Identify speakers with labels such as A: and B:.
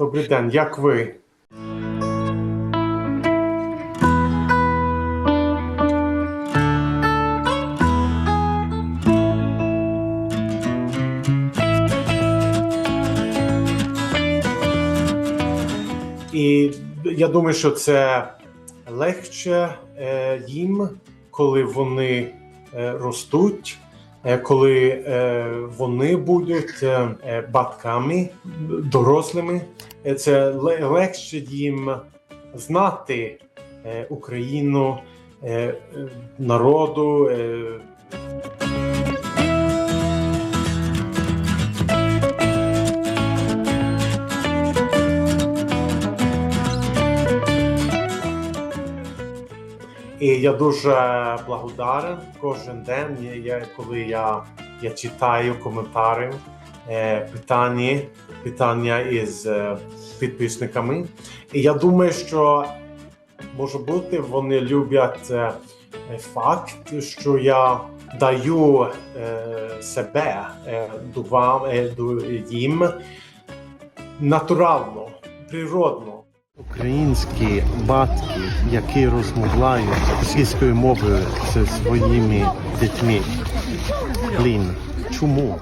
A: Добрий день, як ви? І я думаю, що це легше е, їм, коли вони е, ростуть, коли е, вони будуть е, е, батьками дорослими. Е, Це легше їм знати е, Україну, е, е, народу. І я дуже благодарен кожен день, я, коли я, я читаю коментарі, е, питання, питання із е, підписниками. І я думаю, що може бути, вони люблять е, факт, що я даю себе їм натурально, природно. Українські батьки, які розмовляють російською мовою зі своїми дітьми. Блін, чому?